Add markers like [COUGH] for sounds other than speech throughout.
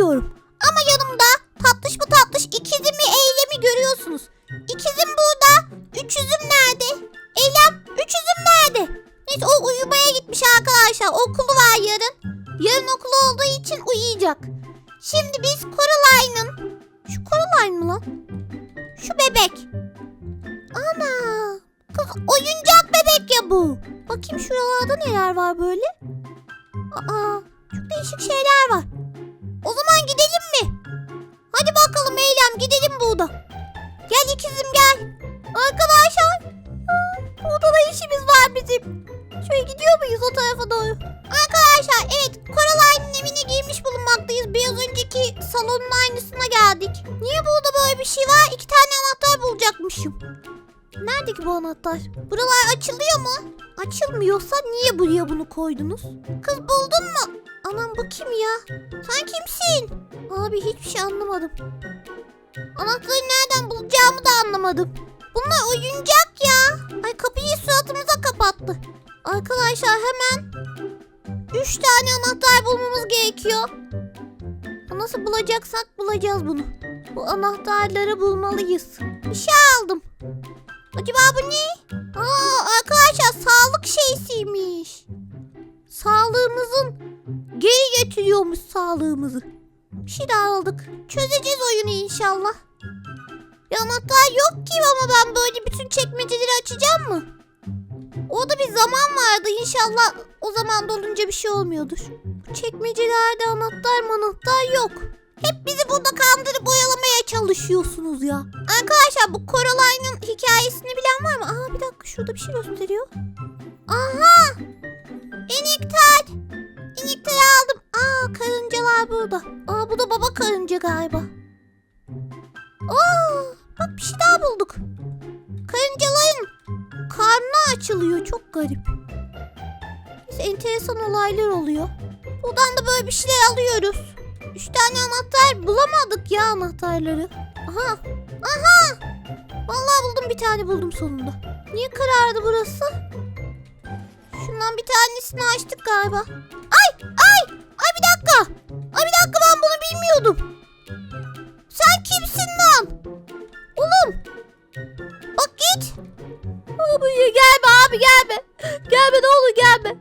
bilmiyorum. Ama yanımda tatlış mı tatlış ikizimi eylemi görüyorsunuz. İkizim burada. Üçüzüm nerede? Eylem üçüzüm nerede? Neyse o uyumaya gitmiş arkadaşlar. Okulu var yarın. Yarın okulu olduğu için uyuyacak. Şimdi biz Coraline'ın... Şu Coraline mı lan? Şu bebek. Ana. Oyuncak bebek ya bu. Bakayım şuralarda neler var böyle. Aa, çok değişik şeyler var. O zaman gidelim mi? Hadi bakalım Eylem gidelim burada. Gel ikizim gel. Arkadaşlar. aa, da işimiz var bizim. Şöyle gidiyor muyuz o tarafa doğru? Arkadaşlar evet Coraline'ın evine girmiş bulunmaktayız. Biraz önceki salonun aynısına geldik. Niye burada böyle bir şey var? İki tane anahtar bulacakmışım. Nerede ki bu anahtar? Buralar açılıyor mu? Açılmıyorsa niye buraya bunu koydunuz? Kız buldun mu? Anam bu kim ya? Sen kimsin? Abi hiçbir şey anlamadım. Anahtarı nereden bulacağımı da anlamadım. Bunlar oyuncak ya. Ay kapıyı suratımıza kapattı. Arkadaşlar hemen 3 tane anahtar bulmamız gerekiyor. Nasıl bulacaksak bulacağız bunu. Bu anahtarları bulmalıyız. Bir şey aldım. Acaba bu ne? Aa, arkadaşlar sağlık şeysiymiş. Sağlığımızın geri getiriyormuş sağlığımızı. Bir şey daha aldık. Çözeceğiz oyunu inşallah. Bir yok ki ama ben böyle bütün çekmeceleri açacağım mı? Orada bir zaman vardı inşallah o zaman dolunca bir şey olmuyordur. Çekmecelerde anahtar manahtar yok. Hep bizi burada kandırıp oyalamaya çalışıyorsunuz ya. Arkadaşlar bu Coraline'ın hikayesini bilen var mı? Aa bir dakika şurada bir şey gösteriyor. Aha! İniktar! İniktarı aldım. Aa karıncalar burada. Aa bu da baba karınca galiba. Aa bak bir şey daha bulduk. Karıncaların karnı açılıyor. Çok garip. Neyse, enteresan olaylar oluyor. Buradan da böyle bir şeyler alıyoruz. Üç tane anahtar bulamadık ya anahtarları. Aha. Aha. Vallahi buldum bir tane buldum sonunda. Niye karardı burası? Şundan bir tanesini açtık galiba. Ay ay ay bir dakika. Ay bir dakika ben bunu bilmiyordum. Sen kimsin lan? Oğlum. Bak git. Abi gelme abi gelme. Gelme ne olur gelme.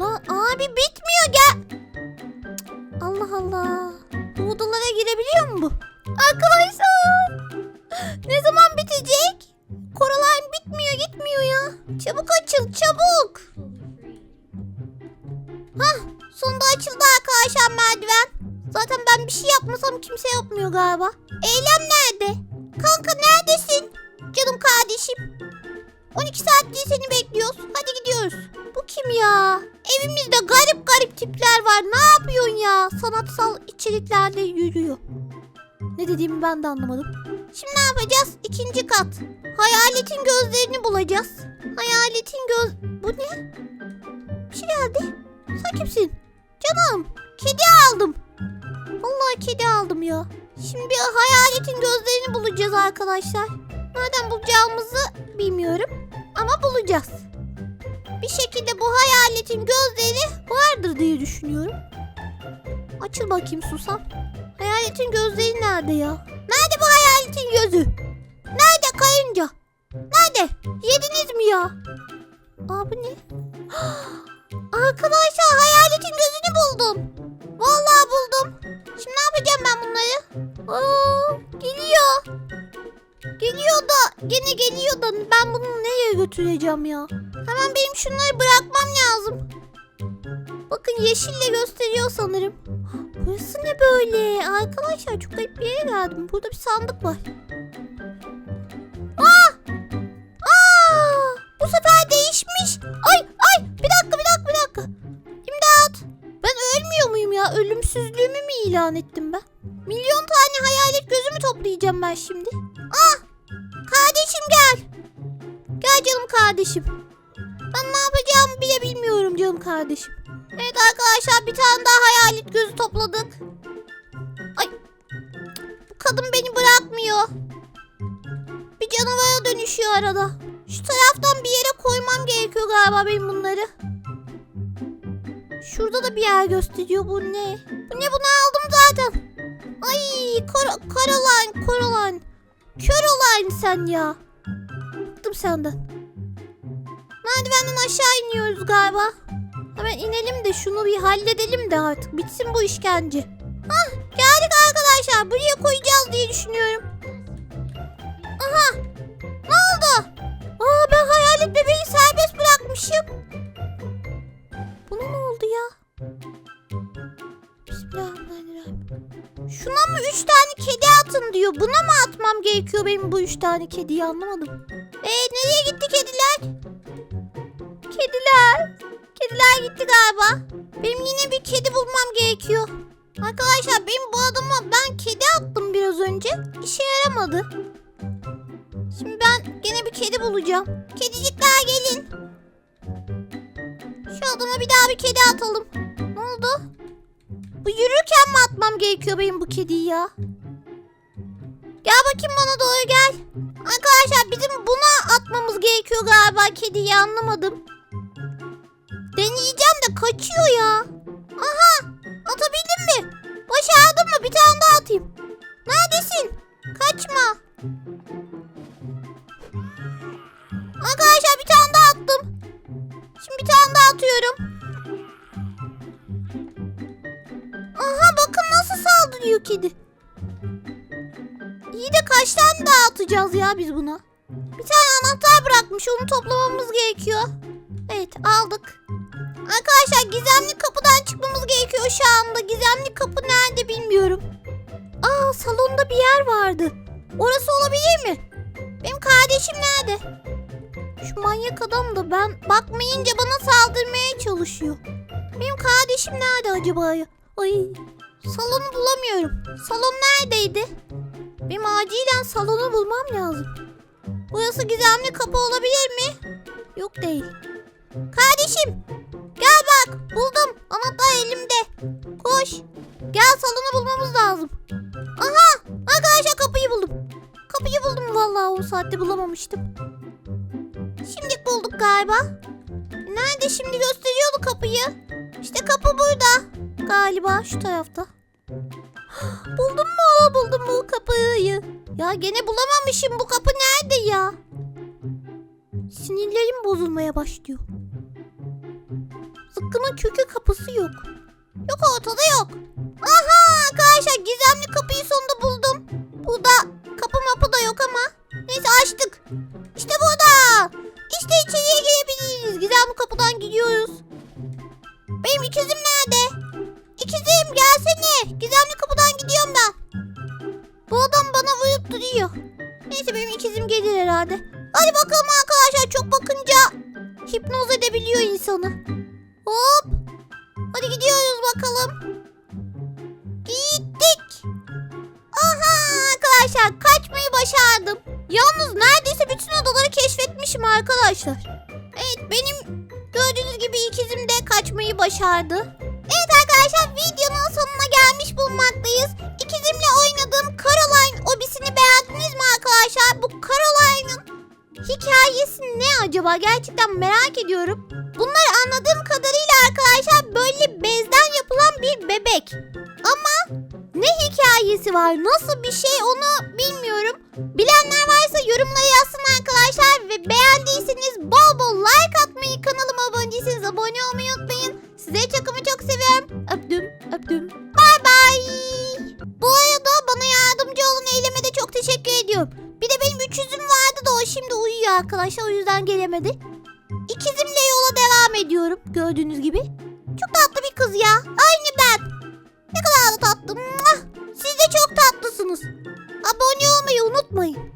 Lan abi bitmiyor gel. Allah Allah. Bu odalara girebiliyor mu bu? Arkadaşlar. Ne zaman bitecek? Coraline bitmiyor gitmiyor ya. Çabuk açıl çabuk. Hah sonunda açıldı arkadaşlar merdiven. Zaten ben bir şey yapmasam kimse yapmıyor galiba. Eylem nerede? Kanka neredesin? Canım kardeşim. 12 saattir seni bekliyoruz. Hadi gidiyoruz. Bu kim ya? Evimizde garip garip tipler var. Ne yapıyorsun ya? Sanatsal içeriklerle yürüyor. Ne dediğimi ben de anlamadım. Şimdi ne yapacağız? İkinci kat. Hayaletin gözlerini bulacağız. Hayaletin göz... Bu ne? Bir şey geldi. Sen kimsin? Canım. Kedi aldım. Vallahi kedi aldım ya. Şimdi hayaletin gözlerini bulacağız arkadaşlar. Nereden bulacağımızı bilmiyorum. Ama bulacağız. Bir şekilde bu hayaletin gözleri vardır diye düşünüyorum. Açıl bakayım susam. Hayaletin gözleri nerede ya? Nerede bu hayaletin gözü? Nerede kayınca? Nerede? Yediniz mi ya? Aa bu ne? [GASPS] Arkadaşlar hayaletin gözünü buldum. Vallahi buldum. Şimdi ne yapacağım ben bunları? Aa, geliyor. Geliyor da gene geliyor da ben bunu nereye götüreceğim ya? Hemen benim şunları bırakmam lazım. Bakın yeşille gösteriyor sanırım. Burası ne böyle? Arkadaşlar çok garip bir yere geldim. Burada bir sandık var. Aa! Aa! Bu sefer değişmiş. Ay ay bir dakika bir dakika bir dakika. İmdat. Ben ölmüyor muyum ya? Ölümsüzlüğümü mü ilan ettim ben? Milyon tane hayalet gözümü toplayacağım ben şimdi. Ah! Kardeşim gel. Gel canım kardeşim. Ben ne yapacağımı bile bilmiyorum canım kardeşim. Evet arkadaşlar bir tane daha hayalet gözü topladık. Ay. Bu kadın beni bırakmıyor. Bir canavara dönüşüyor arada. Şu taraftan bir yere koymam gerekiyor galiba benim bunları. Şurada da bir yer gösteriyor bu ne? Bu ne bunu aldım zaten. Ay Kar Caroline, Caroline. Caroline sen ya. Bıktım senden. Merdivenden aşağı iniyoruz galiba. Hemen inelim de şunu bir halledelim de artık. Bitsin bu işkence. Hah geldik arkadaşlar. Buraya koyacağız diye düşünüyorum. Aha. Ne oldu? Aa ben hayalet bebeği serbest bırakmışım. Buna ne oldu ya? Bismillahirrahmanirrahim. Şuna mı üç tane kedi atın diyor. Buna mı gerekiyor benim bu üç tane kediyi anlamadım. Ee nereye gitti kediler? Kediler. Kediler gitti galiba. Benim yine bir kedi bulmam gerekiyor. Arkadaşlar benim bu adama ben kedi attım biraz önce. İşe yaramadı. Şimdi ben gene bir kedi bulacağım. Kedicikler gelin. Şu adama bir daha bir kedi atalım. Ne oldu? Bu yürürken mi atmam gerekiyor benim bu kediyi ya? Gel bakayım bana doğru gel. Arkadaşlar bizim buna atmamız gerekiyor galiba kediyi anlamadım. Deneyeceğim de kaçıyor ya. Aha atabildim mi? Başardım mı? Bir tane daha atayım. Neredesin? Kaçma. Arkadaşlar bir tane daha attım. Şimdi bir tane daha atıyorum. Aha bakın nasıl saldırıyor kedi. Kaç tane ya biz buna? Bir tane anahtar bırakmış onu toplamamız gerekiyor. Evet aldık. Arkadaşlar gizemli kapıdan çıkmamız gerekiyor şu anda. Gizemli kapı nerede bilmiyorum. Aa salonda bir yer vardı. Orası olabilir mi? Benim kardeşim nerede? Şu manyak adam da ben bakmayınca bana saldırmaya çalışıyor. Benim kardeşim nerede acaba? Ay salonu bulamıyorum. Salon neredeydi? Benim acilen salonu bulmam lazım. Burası gizemli kapı olabilir mi? Yok değil. Kardeşim gel bak buldum. Anahtar elimde. Koş. Gel salonu bulmamız lazım. Aha arkadaşlar kapıyı buldum. Kapıyı buldum vallahi o saatte bulamamıştım. Şimdi bulduk galiba. Nerede şimdi gösteriyordu kapıyı. İşte kapı burada. Galiba şu tarafta. [GASPS] Buldum mu? Buldum mu kapıyı? Ya gene bulamamışım. Bu kapı nerede ya? Sinirlerim bozulmaya başlıyor. Zıkkımın kökü kapısı yok. Yok ortada yok. Aha arkadaşlar gizemli kapıyı sonunda buldum. Burada kapı mapı da yok ama. Neyse açtık. İşte burada. İşte içeriye girebiliriz. Gizemli kapıdan gidiyoruz. Benim ikizim nerede? Hipnoz edebiliyor insanı. Hop. Hadi gidiyoruz bakalım. Gittik. Aha arkadaşlar kaçmayı başardım. Yalnız neredeyse bütün odaları keşfetmişim arkadaşlar. Evet benim gördüğünüz gibi ikizim de kaçmayı başardı. Evet arkadaşlar videonun sonuna gelmiş bulunmaktayız. İkizimle oynadığım Caroline hikayesi ne acaba? Gerçekten merak ediyorum. Bunlar anladığım kadarıyla arkadaşlar böyle bezden yapılan bir bebek. Ama ne hikayesi var? Nasıl bir şey onu bilmiyorum. Bilenler varsa yorumlara yazsın arkadaşlar ve beğendiyseniz bol bol like atmayı, kanalıma abone değilseniz abone olmayı unutmayın. Size çakımı çok seviyorum. Öptüm, öptüm. Bay bay. Bu arada bana yardımcı olan Eylem'e de çok teşekkür ediyorum. Bir de benim üç yüzüm vardı da o şimdi uyuyor arkadaşlar o yüzden gelemedi. İkizimle yola devam ediyorum gördüğünüz gibi. Çok tatlı bir kız ya. Aynı ben. Ne kadar da tatlı. Siz de çok tatlısınız. Abone olmayı unutmayın.